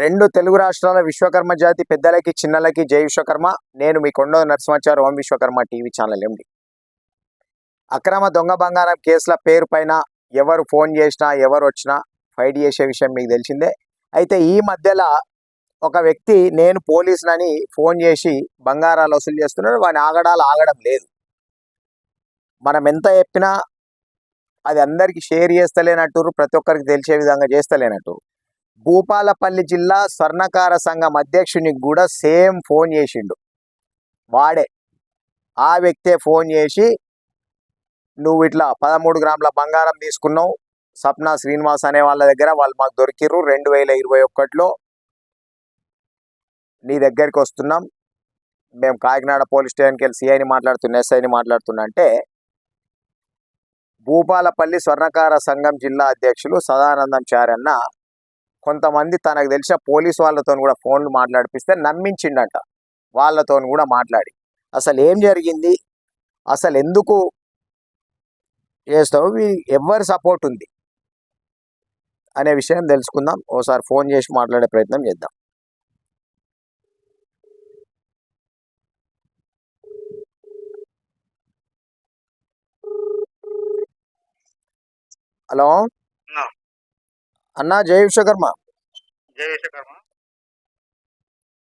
రెండు తెలుగు రాష్ట్రాల విశ్వకర్మ జాతి పెద్దలకి చిన్నలకి జై విశ్వకర్మ. నేను మీ Konda Narasimhachari Om Vishwakarma TV channel MD. అక్రమ దొంగ బంగారం కేసుల పేరు పైన ఎవరు ఫోన్ చేసినా ఎవరు వచ్చినా ఫైట్ చేసే విషయం మీకు తెలిసిందే. అయితే ఈ మధ్యలో ఒక వ్యక్తి నేను పోలీసునని ఫోన్ చేసి బంగారాలు వసూలు చేస్తున్నాడు. వాని ఆగడాలు ఆగడం లేదు. మనం ఎంత చెప్పినా అది అందరికీ షేర్ చేస్తలేనట్టు ప్రతి ఒక్కరికి తెలిసే విధంగా చేస్తలేనట్టు. భూపాలపల్లి జిల్లా స్వర్ణకార సంఘం అధ్యక్షునికి కూడా సేమ్ ఫోన్ చేసిండు. వాడే. ఆ వ్యక్తే ఫోన్ చేసి నువ్వు ఇట్లా పదమూడు గ్రాముల బంగారం తీసుకున్నావు. సప్న శ్రీనివాస్ అనే వాళ్ళ దగ్గర వాళ్ళు మాకు దొరికిర్రు. రెండు వేల ఇరవై ఒకటిలో నీ దగ్గరికి వస్తున్నాం. మేము కాకినాడ పోలీస్ స్టేషన్కి వెళ్ళి సిఐని మాట్లాడుతున్నా ఎస్ఐని మాట్లాడుతున్నా అంటే భూపాలపల్లి స్వర్ణకార సంఘం జిల్లా అధ్యక్షులు సదానందం చారన్న కొంతమంది తనకు తెలిసిన పోలీసు వాళ్ళతో కూడా ఫోన్లు మాట్లాడిపిస్తే నమ్మించిండట. వాళ్ళతో కూడా మాట్లాడి. అసలు ఏం జరిగింది? అసలు ఎందుకు చేస్తావు? ఎవరి సపోర్ట్ ఉంది? అనే విషయం తెలుసుకుందాం. ఓసారి ఫోన్ చేసి మాట్లాడే ప్రయత్నం చేద్దాం. హలో? అన్నా. అన్నా జై విశ్వకర్మ. జై విశ్వకర్మ.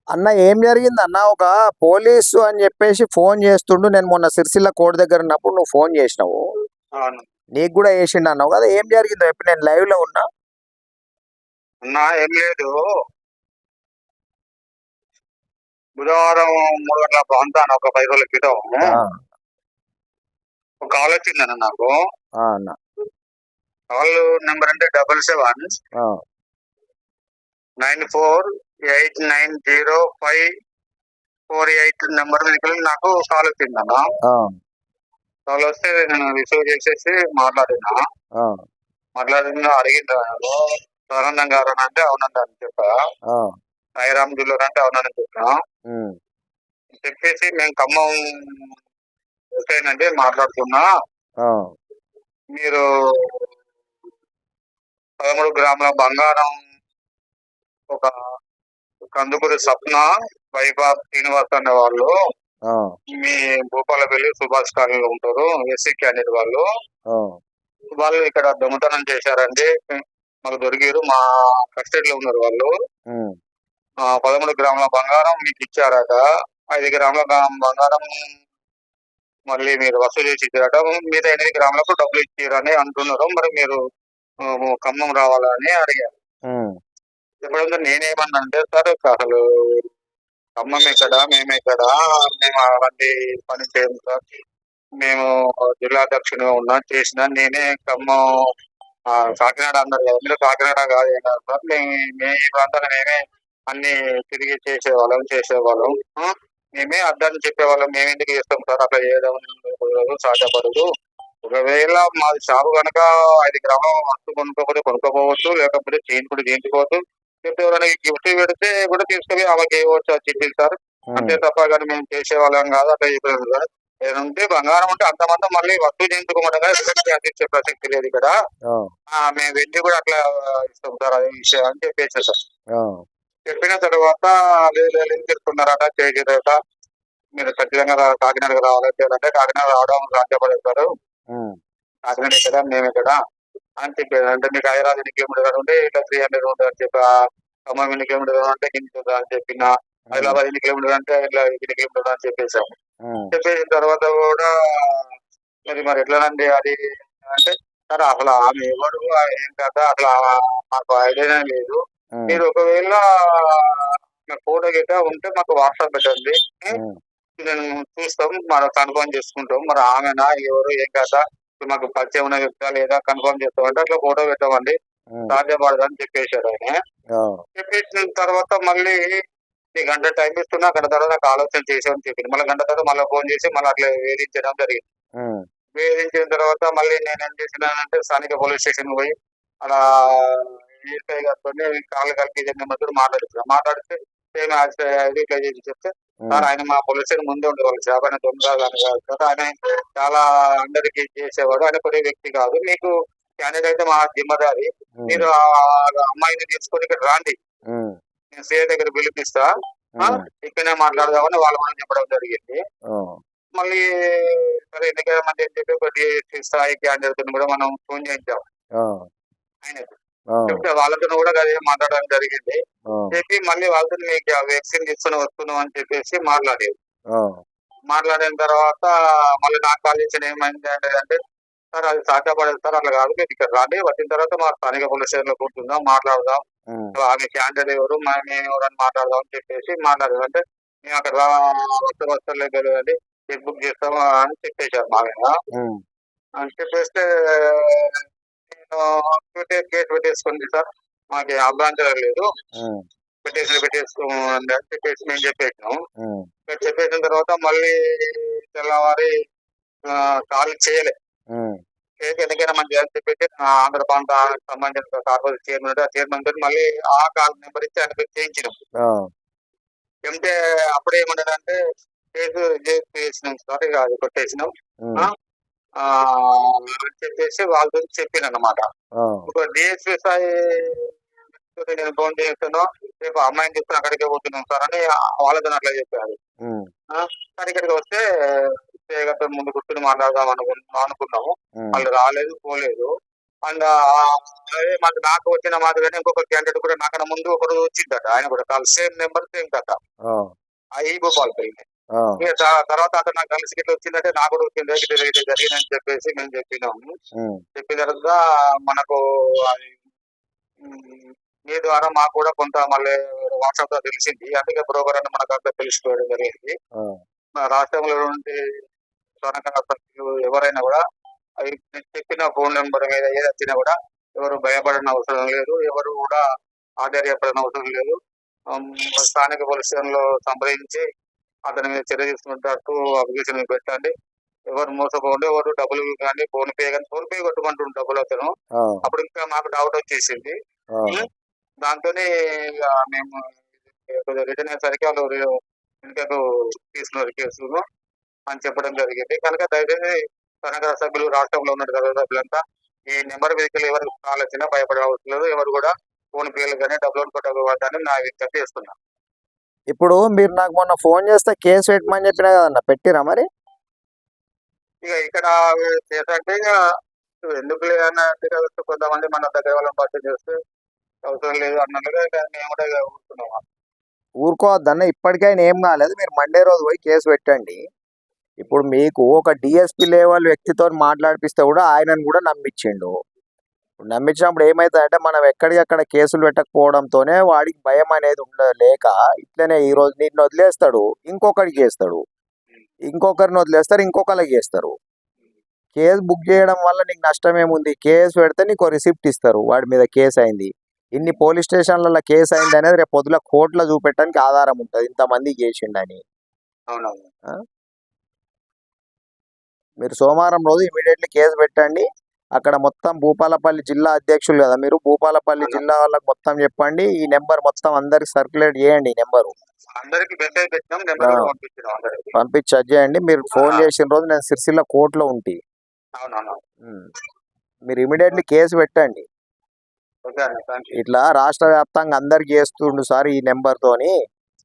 అన్న ఏం జరిగింది అన్న? ఒక పోలీసు అని చెప్పేసి ఫోన్ చేస్తుండు. నేను మొన్న సిరిసిల్ల కోర్టు దగ్గర ఉన్నప్పుడు నువ్వు ఫోన్ చేసినావు. నీకు కూడా వేసిండు అన్నావు కదా ఏం జరిగిందో ఇప్పుడు నేను లైవ్లో ఉన్నా. అన్నా ఏం లేదు. బుధవారం మూడు గంటల ప్రాంతాన ఒక పది రోజుల క్రితం ఒక కాల్ వచ్చిందన్న నాకు. అన్న. కాల్ నెంబర్ అంటే double seven nine four eight nine zero five four eight number నాకు కాల్ వచ్చిందన్న ఆ, కాల్ వస్తే నేను రిసీవ్ చేసేసి మాట్లాడినా. మాట్లాడిన అడిగింది? సదానందం గారు అని అంటే అవునండి అని చెప్పా. సాయిరామ్ జిల్లా అంటే అవునని చెప్పినా. ఉమ్, చెప్పేసి మేము ఖమ్మం హుసేన్ మాట్లాడుతున్నా. మీరు పదమూడు గ్రాముల బంగారం ఒక కందుకూరి సప్న వైభవ్ శ్రీనివాస్ అనే వాళ్ళు మీ భూపాలపల్లి సుభాష్ కాలనీలో ఉంటారు ఎస్సీ క్యాండిడేట్ వాళ్ళు. వాళ్ళు ఇక్కడ దొంగతనం చేశారండి. మాకు దొరికారు మా కస్టడీలో ఉన్నారు వాళ్ళు. పదమూడు గ్రాముల బంగారం మీకు ఇచ్చారట. ఐదు గ్రాముల బంగారం మళ్ళీ మీరు వసూలు చేసి ఇచ్చారట. మీద ఎనిమిది గ్రాములకు డబ్బులు ఇచ్చారని అంటున్నారు. మరి మీరు ఖమ్మం రావాలని అడిగారు. ఉమ్, ఎప్పుడంటే నేనేమన్నా అంటే సార్ అసలు ఖమ్మం ఎక్కడ మేము ఎక్కడ మేము అలాంటి పని చేయము సార్. మేము జిల్లా అధ్యక్షునిగా ఉన్నా చేసిన నేనే ఖమ్మం కాకినాడ అన్నారు కదా మీరు కాకినాడ కాదు కాదు సార్. మేము మే ఈ ప్రాంతాన్ని మేమే అన్ని తిరిగి చేసేవాళ్ళం చేసేవాళ్ళం. మేమే అర్థాన్ని చెప్పేవాళ్ళం మేము ఎందుకు చేస్తాం సార్ అట్లా చేయడం కుదరదు సాధ్యపడదు. ఒకవేళ మాది షాపు కనుక ఐదు గ్రామం వస్తు కొనుక్కోకపోతే కొనుక్కోపోవచ్చు లేకపోతే చేయించుకుంటే చేయించుకోవచ్చు. లేకపోతే ఎవరైనా గిఫ్ట్ పెడితే కూడా తీసుకొని ఆమెకి ఇవ్వచ్చు చెప్పింది సార్. అంతే తప్ప కానీ మేము చేసేవాళ్ళం కాదు అట్లా చెప్పలేదు సార్. ఏదంటే బంగారం ఉంటే అంతమంది మళ్ళీ వస్తువు చేయించుకోమంటే అందించే ప్రసక్తి లేదు ఇక్కడ. మేము వెండి కూడా అట్లా ఇస్తాం సార్ అదే విషయం అని చెప్పేసి సార్. చెప్పిన తర్వాత లేదు చెప్తున్నారట చేసేదట మీరు ఖచ్చితంగా కాకినాడకి రావాలి అంటే కాకినాడ రావడం సాధ్యపడదు కాకినాడ ఇక్కడ మేము ఇక్కడ అని చెప్పారు అంటే మీకు హైదరాబాద్ ఎన్ని కిలోమీటర్ ఉంటే ఇట్లా త్రీ హండ్రెడ్ ఉంటుంది అని చెప్పి ఖమ్మం ఎన్ని కిలోమీటర్ అంటే కింద అని చెప్పిన హైదరాబాద్ ఎన్ని కిలోమీటర్ అంటే ఇట్లా ఎన్ని కిలోమీటర్ అని చెప్పేసాము చెప్పేసిన తర్వాత కూడా మరి మరి ఎట్లానండి అది? అంటే సార్ అసలు ఆమె ఎవరు ఏం కదా అసలు మాకు ఐడియా లేదు. మీరు ఒకవేళ ఫోటో గిట్ట ఉంటే మాకు వాట్సాప్ పెట్టండి. నేను చూస్తాం మనం కన్ఫర్మ్ చేసుకుంటాం. మరి ఆమెనా ఎవరు ఏం కదా మాకు పరిచయం ఉన్న వ్యక్తి లేదా కన్ఫర్మ్ చేస్తామంటే అట్లా ఫోటో పెట్టమండి. ఉమ్, సాధ్యపడదు అని చెప్పేశాడు ఆయన. చెప్పేసిన తర్వాత మళ్ళీ ఈ గంట టైం ఇస్తున్నా గంట తర్వాత నాకు ఆలోచన చేసామని చెప్పింది మళ్ళీ గంట తర్వాత మళ్ళీ ఫోన్ చేసి మళ్ళీ అట్లా వేధించడం జరిగింది. వేధించిన తర్వాత మళ్ళీ నేను ఏం చేసినానంటే స్థానిక పోలీస్ స్టేషన్ పోయి అలా ఈఎస్ఐ గారితో కాళ్ళు కలిపి నెంబర్ మాట్లాడుతున్నాను మాట్లాడితే సేమ్ ఇట్లా చేసి చెప్తే సార్ ఆయన మా పోలీస్ స్టేషన్ ముందే ఉండేవాళ్ళు. జాబ్ ఆయన దొంగ అని కాదు. సార్ ఆయన చాలా అందరికి చేసేవాడు. ఆయన కొనే వ్యక్తి కాదు. మీకు క్యాండిడేట్ అయితే మా జిమ్మదారి. మీరు ఆ అమ్మాయిని తీసుకొని ఇక్కడ రాండి. నేను సిఐ దగ్గర పిలిపిస్తా. ఇక్కడనే మాట్లాడదామని వాళ్ళు కూడా చెప్పడం జరిగింది. మళ్ళీ సరే ఎన్నికల మంది అని చెప్పి ఒక స్థాయి క్యాండిడేట్ కూడా మనం ఫోన్ చేయించాం. ఆయనకు. చెప్తే వాళ్ళతో కూడా అదే మాట్లాడడం జరిగింది. చెప్పి మళ్ళీ వాళ్ళతో మీకు వ్యాక్సిన్ తీసుకుని వస్తున్నాం అని చెప్పేసి మాట్లాడేది మాట్లాడిన తర్వాత మళ్ళీ నాకు కాల్ చేసిన ఏమైంది అంటే సార్ అది సాధ్యపడదు సార్ అట్లా కాదు మీరు ఇక్కడ రాండి వచ్చిన తర్వాత మా స్థానిక పోలీస్ స్టేషన్లో కూర్చుందాం మాట్లాడదాం. ఆమె క్యాండిడేట్ ఎవరు మేము ఎవరని మాట్లాడదాం అని చెప్పేసి మాట్లాడదాం అంటే మేము అక్కడ వస్తే వస్తలేదు తెలియదండి. చెక్ బుక్ చేస్తాం అని చెప్పేశారు మా మీద అని చెప్పేస్తే కేసు పెట్టేసుకుంది సార్. మాకు అభ్యంతరం లేదు. పెట్టేసి పెట్టేసుకోండి అని చెప్పేసి మేము చెప్పేసినాం ఉమ్, ఇక్కడ చెప్పేసిన తర్వాత మళ్ళీ తెల్లవారి కాల్ చేయలే. చేసి ఎందుకైనా మంచి అని చెప్పేసి ఆంధ్ర ప్రాంత సంబంధించిన కార్పొరేషన్ చైర్మన్ ఆ చైర్మన్ తోటి మళ్ళీ ఆ కాల్ నెంబర్ ఇచ్చి ఆయనకి చేయించినాం. చెప్తే అప్పుడు ఏమంటారంటే కేసు చేసినాం సార్. ఇక అది కొట్టేసినాం. అని చెప్పేసి వాళ్ళతో చెప్పిన అనమాట ఒక డిఎస్పీ స్థాయి నేను ఫోన్ చేస్తున్నాను రేపు అమ్మాయిని తీసుకుని అక్కడికే పోతున్నాం సార్ అని వాళ్ళతో అట్లా చెప్పారు. కానీ ఇక్కడికి వస్తే గారితో ముందు కూర్చొని మాట్లాడదాం అనుకున్నాం అనుకున్నాము. వాళ్ళు రాలేదు పోలేదు. అండ్ మాకు నాకు వచ్చిన మాదిరిగానే ఇంకొక క్యాండిడేట్ కూడా నాకన్నా ముందు ఒకరు వచ్చిందట. ఆయన కూడా కాల్ సేమ్ నెంబర్ సేమ్ కథ. ఈ భూపాల్ పెళ్ళి. ఇక తర్వాత అతను నాకు కలిసి గిట్ల వచ్చిందంటే నాకు కూడా వచ్చింది. జరిగిందని చెప్పేసి మేము చెప్పినాము. చెప్పిన తర్వాత మనకు మీ ద్వారా మాకు కూడా కొంత మళ్ళీ వాట్సాప్లో తెలిసింది. అందుకే బ్రోకర్ అని మనకు అంతా తెలుసుకోవడం జరిగింది. రాష్ట్రంలో నుండి స్వర్ణకళ సభ్యులు ఎవరైనా కూడా నేను చెప్పిన ఫోన్ నెంబర్ మీద ఏది వచ్చినా కూడా ఎవరు భయపడిన అవసరం లేదు. ఎవరు కూడా ఆశ్చర్యపడిన అవసరం లేదు. స్థానిక పోలీస్ స్టేషన్లో సంప్రదించి అతని మీద చర్య తీసుకున్నట్టు అప్లికేషన్ పెట్టండి. ఎవరు మోసపోండి ఎవరు డబ్బులు కానీ ఫోన్ పే కానీ ఫోన్ పే కొట్టమంటుండు డబ్బులు అతను. అప్పుడు ఇంకా మాకు డౌట్ వచ్చేసింది. దాంతోనే ఇక మేము రిటర్న్ అయ్యేసరికి వాళ్ళు వెనుకకు తీసుకున్నారు కేసును అని చెప్పడం జరిగింది. కనుక దయచేసి తనగర సభ్యులు రాష్ట్రంలో ఉన్న గత సభ్యులంతా ఈ నెంబర్ మీదకి ఎవరికి కాల్ వచ్చినా భయపడే అవసరం లేదు. ఎవరు కూడా ఫోన్ పేలు కానీ డబ్బులు కొట్టకూడదని నా విజ్ఞప్తి చేస్తున్నా. ఇప్పుడు మీరు నాకు మొన్న ఫోన్ చేస్తే కేసు పెట్టమని చెప్పినా కదన్న పెట్టిరా మరి? ఇక ఇక్కడ ఇక ఎందుకు లేదన్నట్టుగా కొంతమంది మన దగ్గర వాళ్ళని చేస్తే అవసరం లేదు అన్నట్టుగా ఇక మేము కూడా ఇక ఊరుకున్నాం ఊరుకోవద్దన్న ఇప్పటికైనా ఏం కాలేదు. మీరు మండే రోజు పోయి కేసు పెట్టండి. ఇప్పుడు మీకు ఒక డిఎస్పి లెవెల్ వ్యక్తితో మాట్లాడిపిస్తే కూడా ఆయనను కూడా నమ్మించిండు. నమ్మించినప్పుడు ఏమవుతుందంటే మనం ఎక్కడికక్కడ కేసులు పెట్టకపోవడంతోనే వాడికి భయం అనేది ఉండలేక ఇట్లనే ఈ రోజు నిన్ను వదిలేస్తాడు ఇంకొకరికి చేస్తాడు. ఇంకొకరిని వదిలేస్తారు ఇంకొకరికి చేస్తారు. కేసు బుక్ చేయడం వల్ల నీకు నష్టం ఏముంది? కేసు పెడితే నీకు రిసిప్ట్ ఇస్తారు వాడి మీద కేసు అయింది. ఇన్ని పోలీస్ స్టేషన్లలో కేసు అయింది అనేది రేపు పొద్దుల కోర్టులో చూపెట్టడానికి ఆధారం ఉంటుంది ఇంతమంది చేసిండని. మీరు సోమవారం రోజు ఇమీడియట్లీ కేసు పెట్టండి. అక్కడ మొత్తం భూపాలపల్లి జిల్లా అధ్యక్షులు కదా మీరు? భూపాలపల్లి. జిల్లా వాళ్ళకి మొత్తం చెప్పండి. ఈ నెంబర్ మొత్తం అందరికి సర్క్యులేట్ చేయండి ఈ నెంబరు. పంపించి చేయండి. మీరు ఫోన్. చేసిన రోజు నేను సిరిసిల్ల కోర్టులో ఉంటి. మీరు ఇమీడియట్లీ కేసు పెట్టండి. ఇట్లా రాష్ట్ర వ్యాప్తంగా అందరికి చేస్తుండు సార్ ఈ నెంబర్ తోని.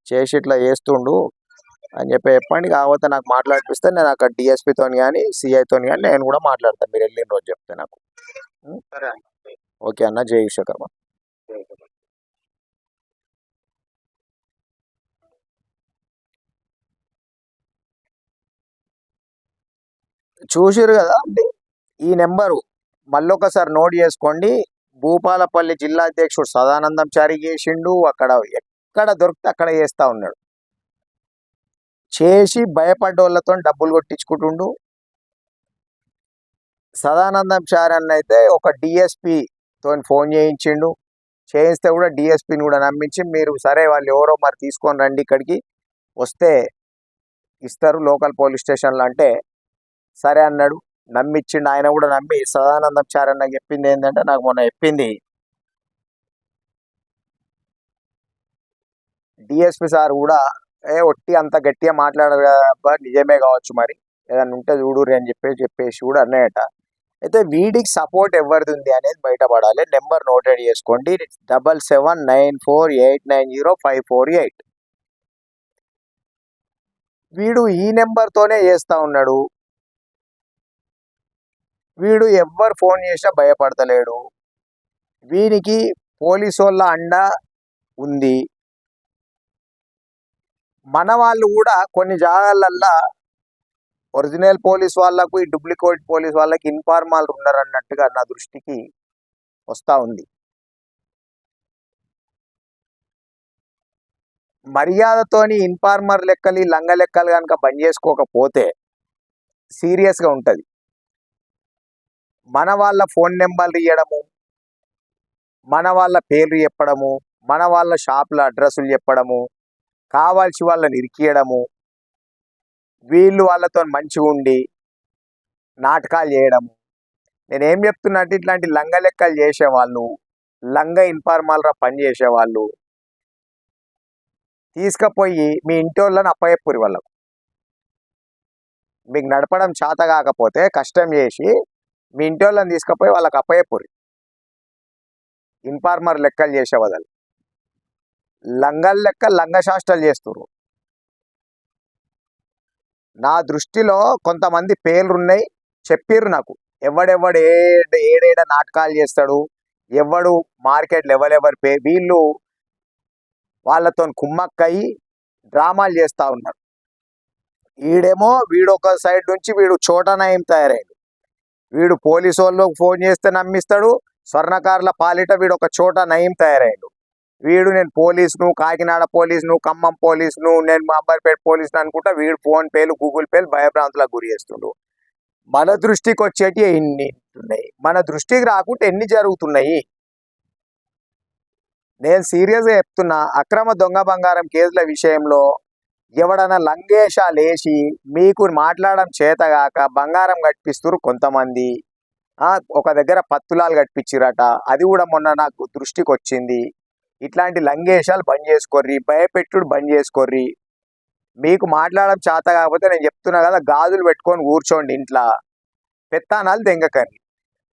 చేసి ఇట్లా చేస్తుండు. అని చెప్పి చెప్పండి కాకపోతే నాకు మాట్లాడిపిస్తే నేను అక్కడ తోని కానీ తోని కానీ నేను కూడా మాట్లాడతాను మీరు వెళ్ళిన రోజు చెప్తే నాకు. ఓకే అన్న. జై విశ్వకర్మ. చూసిరు కదా ఈ నెంబరు. మళ్ళొకసారి నోట్ చేసుకోండి. భూపాలపల్లి జిల్లా అధ్యక్షుడు సదానందం చారి చేసిండు. అక్కడ ఎక్కడ దొరికితే అక్కడ చేస్తా ఉన్నాడు. చేసి భయపడ్డోళ్ళతో డబ్బులు కొట్టించుకుంటుండు. సదానందం చారి అన్న అయితే ఒక డిఎస్పితో ఫోన్ చేయించిండు. చేయిస్తే కూడా డిఎస్పిని కూడా నమ్మించి మీరు సరే వాళ్ళు ఎవరో మరి తీసుకొని రండి ఇక్కడికి. వస్తే ఇస్తారు లోకల్ పోలీస్ స్టేషన్లో అంటే సరే అన్నాడు. నమ్మిచ్చిండు. ఆయన కూడా నమ్మి సదానందం చారి అన్న చెప్పింది ఏంటంటే నాకు మొన్న చెప్పింది. డిఎస్పి సార్ కూడా ఏ ఒట్టి అంత గట్టిగా మాట్లాడరు కదా అబ్బా నిజమే కావచ్చు మరి. ఏదన్నా ఉంటే చూడుర్రి అని చెప్పేసి చెప్పేసి కూడా అన్నాయట. అయితే వీడికి సపోర్ట్ ఎవరిది ఉంది అనేది బయటపడాలి. నెంబర్ నోటెడ్ చేసుకోండి. Double seven nine four eight nine zero five four eight. వీడు ఈ నెంబర్తోనే చేస్తా ఉన్నాడు. వీడు ఎవ్వరు ఫోన్ చేసినా భయపడతలేడు. వీనికి పోలీసు వాళ్ళ అండ ఉంది. మన వాళ్ళు కూడా కొన్ని జాగాలల్లో ఒరిజినల్ పోలీస్ వాళ్ళకు ఈ డూప్లికేట్ పోలీస్ వాళ్ళకి ఇన్ఫార్మాలు ఉన్నారన్నట్టుగా నా దృష్టికి వస్తా ఉంది. మర్యాదతోని ఇన్ఫార్మర్ లెక్కలు లంగ లెక్కలు కనుక బంద్ చేసుకోకపోతే సీరియస్గా ఉంటుంది. మన వాళ్ళ ఫోన్ నెంబర్లు ఇవ్వడము మన వాళ్ళ పేర్లు చెప్పడము మన వాళ్ళ షాపుల అడ్రస్లు చెప్పడము కావాల్సి వాళ్ళని ఇరికియడము వీళ్ళు వాళ్ళతో మంచిగా ఉండి నాటకాలు చేయడము. నేనేం చెప్తున్నా అంటే ఇట్లాంటి లంగ లెక్కలు చేసేవాళ్ళు లంగ ఇన్ఫార్మాలరా పని చేసేవాళ్ళు తీసుకుపోయి మీ ఇంటి వాళ్ళని అప్పయప్పురి వాళ్ళకు. మీకు నడపడం చేత కాకపోతే కష్టం చేసి మీ ఇంటి వాళ్ళని తీసుకుపోయి వాళ్ళకి అప్పయప్పురి. ఇన్ఫార్మర్ లెక్కలు చేసే వదలు లంగల్ లెక్క లంగశాస్త్రాలు చేస్తారు నా దృష్టిలో కొంతమంది పేర్లున్నాయి చెప్పారు చెప్పిర్రు నాకు. ఎవడెవడు ఏ ఏడేడ నాటకాలు చేస్తాడు ఎవడు మార్కెట్ ఎవరెవరు పే వీళ్ళు వాళ్ళతో కుమ్మక్కయి డ్రామాలు చేస్తూ ఉన్నారు. వీడేమో వీడు ఒక సైడ్ నుంచి వీడు చోటనయం తయారయ్యాడు వీడు పోలీసు వాళ్ళకు ఫోన్ చేస్తే నమ్మిస్తాడు స్వర్ణకారుల పాలిట వీడు ఒక చోట నయం తయారయ్యాడు వీడు నేను పోలీసును కాకినాడ పోలీసును ఖమ్మం పోలీసును నేను మాంబర్పేట పోలీసును అనుకుంటా వీడు ఫోన్ పేలు గూగుల్ పేలు భయభ్రాంతులకు గురి చేస్తుండు. మన దృష్టికి వచ్చేటి ఎన్ని ఉన్నాయి? మన దృష్టికి రాకుంటే ఎన్ని జరుగుతున్నాయి? నేను సీరియస్గా చెప్తున్నా అక్రమ దొంగ బంగారం కేసుల విషయంలో ఎవడన్నా లంగేషాలు వేసి మీకు మాట్లాడడం చేతగాక బంగారం కట్టిస్తున్నారు కొంతమంది. ఒక దగ్గర పత్తులాలు కట్టించిరట అది కూడా మొన్న నాకు దృష్టికి వచ్చింది ఇట్లాంటి లంగేషాలు బంద్ చేసుకోర్రి భయపెట్టుడు బంద్ చేసుకోర్రి. మీకు మాట్లాడడం చేత కాకపోతే నేను చెప్తున్నా కదా గాజులు పెట్టుకొని కూర్చోండి ఇంట్లో. పెత్తానాలు దెంగకర్రి.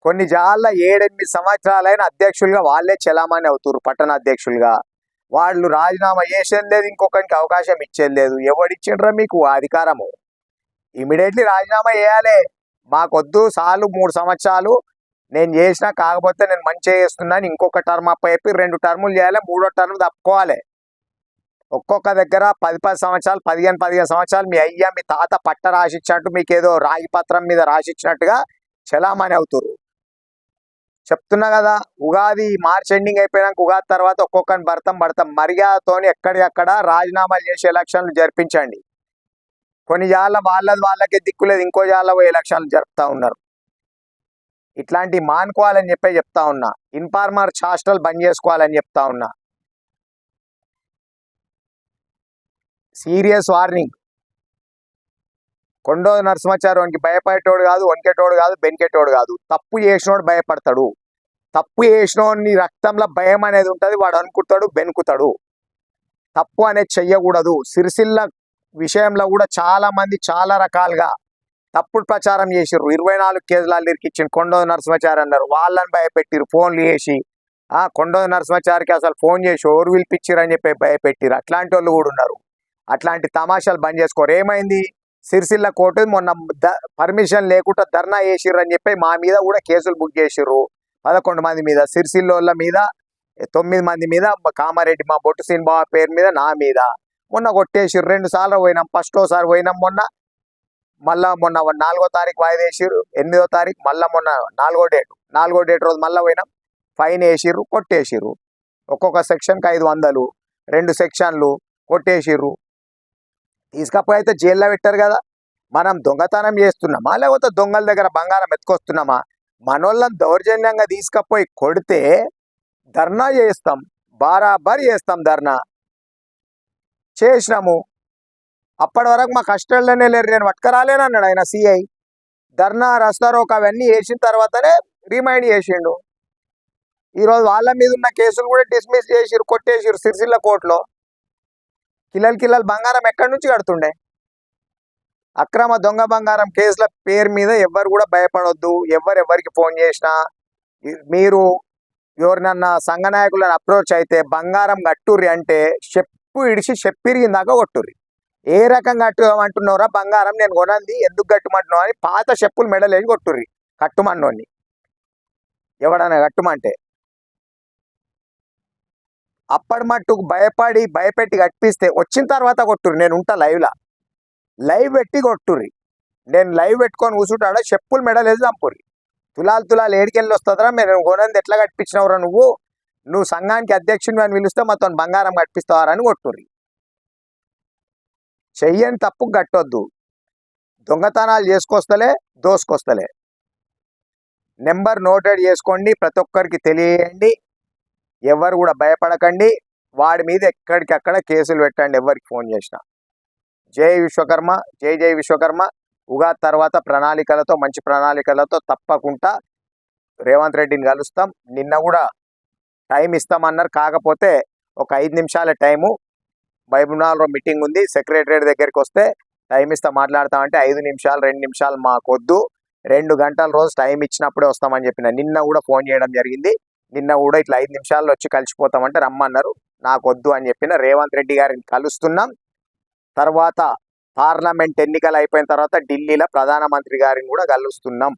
కొన్ని జాళ్ళ ఏడెనిమిది సంవత్సరాలైన అధ్యక్షులుగా వాళ్ళే చలామణి అవుతారు పట్టణ అధ్యక్షులుగా. వాళ్ళు రాజీనామా చేసేది లేదు ఇంకొకరికి అవకాశం ఇచ్చేది లేదు. ఎవడిచ్చిండ్రా మీకు అధికారము? ఇమీడియట్లీ రాజీనామా చేయాలి. మాకొద్దు సార్లు మూడు సంవత్సరాలు నేను చేసినా కాకపోతే నేను మంచిగా చేస్తున్నాను ఇంకొక టర్మ్ అప్ చెప్పి రెండు టర్ములు చేయాలి మూడో టర్మ్ తప్పుకోవాలి. ఒక్కొక్క దగ్గర పది పది సంవత్సరాలు పదిహేను పదిహేను సంవత్సరాలు మీ అయ్యా మీ తాత పట్ట రాసిచ్చినట్టు మీకు ఏదో రాయి పత్రం మీద రాసిచ్చినట్టుగా చలామణి అవుతురు చెప్తున్నా కదా ఉగాది మార్చ్ ఎండింగ్ అయిపోయినాక ఉగాది తర్వాత ఒక్కొక్కరిని భర్తం పడతాం మర్యాదతోని ఎక్కడికక్కడ రాజీనామాలు చేసి ఎలక్షన్లు జరిపించండి. కొన్ని జాళ్ళ వాళ్ళది వాళ్ళకే దిక్కులేదు ఇంకో జాళ్ళ పోయి ఎలక్షన్లు జరుపుతా ఉన్నారు. ఇట్లాంటి మానుకోవాలని చెప్పే చెప్తా ఉన్నా. ఇన్ఫార్మర్ హాస్టల్ బంద్ చేసుకోవాలని చెప్తా ఉన్నా. Serious warning. కొండో నరసింహాచార్యానికి భయపడేటోడు కాదు వణికేటోడు కాదు బెనికెటోడు కాదు. తప్పు చేసినోడు భయపడతాడు. తప్పు చేసినోని రక్తంలో భయం అనేది ఉంటుంది వాడు అనుకుంటాడు బెనుకుతాడు తప్పు అనేది చెయ్యకూడదు. సిరిసిల్ల విషయంలో కూడా చాలా మంది చాలా రకాలుగా తప్పుడు ప్రచారం చేసిర్రు. ఇరవై నాలుగు కేసులు ఇరికిచ్చిన కొండో నరసింహచారి అన్నారు. వాళ్ళని భయపెట్టిరు ఫోన్లు చేసి ఆ కొండో నరసింహచారికి అసలు ఫోన్ చేసి ఓరు పిలిపించారు అని చెప్పి భయపెట్టిరు అట్లాంటి వాళ్ళు కూడా ఉన్నారు. అట్లాంటి తమాషాలు బంద్ చేసుకోరు. ఏమైంది? సిరిసిల్ల కోర్టు మొన్న పర్మిషన్ లేకుండా ధర్నా చేసిర్రు అని చెప్పి మా మీద కూడా కేసులు బుక్ చేసిర్రు. పదకొండు మంది మీద. సిరిసిల్లోళ్ళ మీద తొమ్మిది మంది మీద కామారెడ్డి మా బొట్టు సీన్బాబా పేరు మీద నా మీద. మొన్న కొట్టేసిర్రు. రెండు సార్లు పోయినాం. ఫస్ట్ ఓసారి పోయినాం మొన్న. మళ్ళా మొన్న నాలుగో తారీఖు వాయిదా వేసిర్రు. ఎనిమిదో తారీఖు మళ్ళా మొన్న నాలుగో డేట్ నాలుగో డేట్ రోజు మళ్ళీ పోయినాం. ఫైన్ వేసిర్రు కొట్టేసిర్రు. ఒక్కొక్క సెక్షన్కి ఐదు వందలు రెండు సెక్షన్లు కొట్టేసిర్రు. తీసుకపోయి అయితే జైల్లో పెట్టారు కదా. మనం దొంగతనం చేస్తున్నామా? లేకపోతే దొంగల దగ్గర బంగారం ఎత్తుకొస్తున్నామా? మనోళ్ళని దౌర్జన్యంగా తీసుకపోయి కొడితే ధర్నా చేస్తాం. బారాబర్ చేస్తాం ధర్నా. చేసినాము. అప్పటి వరకు మా కష్టాల్లోనే లేరు. నేను పట్టుకరాలేనన్నాడు ఆయన సిఐ ధర్నా రస్తారోక్ అవన్నీ వేసిన తర్వాతనే రిమైండ్ చేసిండు. ఈరోజు వాళ్ళ మీద ఉన్న కేసులు కూడా డిస్మిస్ చేసిరు కొట్టేసిరు సిరిసిల్ల కోర్టులో. కిల్లలు కిల్లలు బంగారం ఎక్కడి నుంచి కడుతుండే? అక్రమ దొంగ బంగారం కేసుల పేరు మీద ఎవ్వరు కూడా భయపడొద్దు. ఎవరు ఎవరికి ఫోన్ చేసినా మీరు ఎవరినన్నా సంఘ నాయకులను అప్రోచ్ అయితే బంగారం కట్టుర్రి అంటే చెప్పు ఇడిచి చెప్పిరిగిందాక కొట్టుర్రి. ఏ రకంగా కట్టుమంటున్నారా బంగారం? నేను కొనంది. ఎందుకు కట్టుమంటున్నావు అని పాత చెప్పులు మెడలేసి కొట్టుర్రి. కట్టుమన్నోని ఎవడన్నా కట్టుమంటే. అప్పటి మట్టుకు భయపడి భయపెట్టి కట్టిస్తే వచ్చిన తర్వాత కొట్టుర్రి. నేను ఉంటా లైవ్లా. లైవ్ పెట్టి కొట్టుర్రి. నేను లైవ్ పెట్టుకొని కూర్చుంటాడ? చెప్పులు మెడలేసి చంపుర్రి. తులాలు తులాలు ఏడికెళ్ళి వస్తుందిరా? మీరు కొనంది ఎట్లా కట్టించినవురా నువ్వు? నువ్వు సంఘానికి అధ్యక్షుని అని పిలిస్తే మొత్తం బంగారం కట్టిస్తావారా అని కొట్టుర్రి. చెయ్యని తప్పు కట్టొద్దు దొంగతనాలు చేసుకొస్తలే దోసుకొస్తలే. నెంబర్ నోటెడ్ చేసుకోండి ప్రతి ఒక్కరికి తెలియండి. ఎవరు కూడా భయపడకండి. వాడి మీద ఎక్కడికక్కడ కేసులు పెట్టండి ఎవరికి ఫోన్ చేసినా. జై విశ్వకర్మ జై జై విశ్వకర్మ. ఉగాది తర్వాత ప్రణాళికలతో మంచి ప్రణాళికలతో తప్పకుండా రేవంత్ రెడ్డిని కలుస్తాం. నిన్న కూడా టైం ఇస్తామన్నారు. కాకపోతే ఒక ఐదు నిమిషాల టైము. బైబునాల్లో మీటింగ్ ఉంది. సెక్రటరేట్ దగ్గరికి వస్తే టైం ఇస్తా మాట్లాడతామంటే ఐదు నిమిషాలు రెండు నిమిషాలు మాకొద్దు. రెండు గంటల రోజు టైం ఇచ్చినప్పుడే వస్తామని చెప్పిన. నిన్న కూడా ఫోన్ చేయడం జరిగింది. నిన్న కూడా ఇట్లా ఐదు నిమిషాల్లో వచ్చి కలిసిపోతామంటే రమ్మన్నారు. నాకు వద్దు అని చెప్పిన. రేవంత్ రెడ్డి గారిని కలుస్తున్నాం. తర్వాత పార్లమెంట్ ఎన్నికలు అయిపోయిన తర్వాత ఢిల్లీలో ప్రధానమంత్రి గారిని కూడా కలుస్తున్నాం.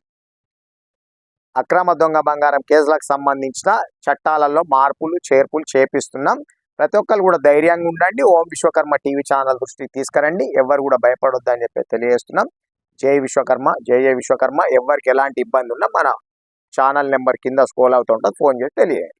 అక్రమ దొంగ బంగారం కేసులకు సంబంధించిన చట్టాలలో మార్పులు చేర్పులు చేపిస్తున్నాం. ప్రతి ఒక్కరు కూడా ధైర్యంగా ఉండండి. ఓం విశ్వకర్మ టీవీ ఛానల్ దృష్టికి తీసుకురండి. ఎవరు కూడా భయపడొద్దు అని చెప్పి తెలియజేస్తున్నాం. జై విశ్వకర్మ జై జయ విశ్వకర్మ. ఎవరికి ఎలాంటి ఇబ్బంది ఉన్నా మన ఛానల్ నెంబర్ కింద స్కోల్ అవుతుంటుంది ఫోన్ చేసి తెలియజేయండి.